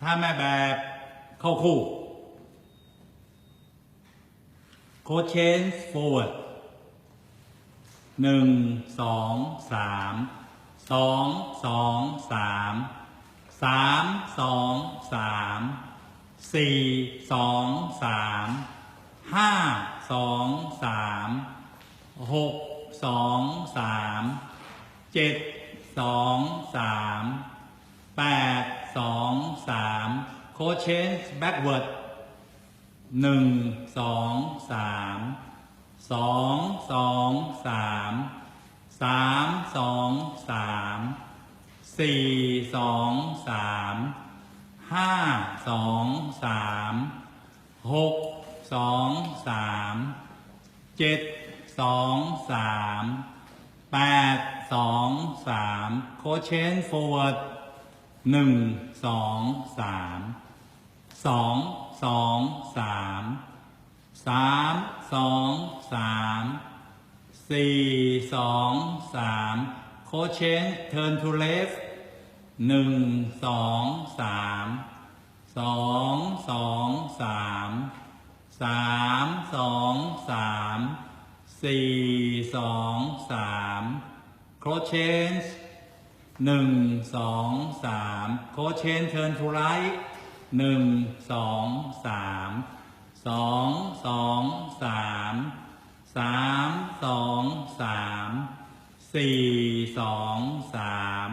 ถ้าแม่แบบเข้าคู่ โคเชน forward หนึ่งสองสามสองสองสามสามสองสามสี่สองสามห้าสองสามหกสองสามเจ็ดสองสามแปด สองสามโคเชน backward หนึ่งสองสามสองสองสามสามสองสามสี่สองสามห้าสองสามหกสองสามเจ็ดสองสามแปดสองสามโคเชน forward หนึ่งสองสามสองสองสามสามสองสามสี่สองสามโคเชน turn to left หนึ่งสองสามสองสองสามสามสองสามสี่สองสามโคเชนส์ หนึ่งสองสามโคเชนเทิร์นทูไรหนึ่งสองสามสองสองสามสามสองสามสี่สองสาม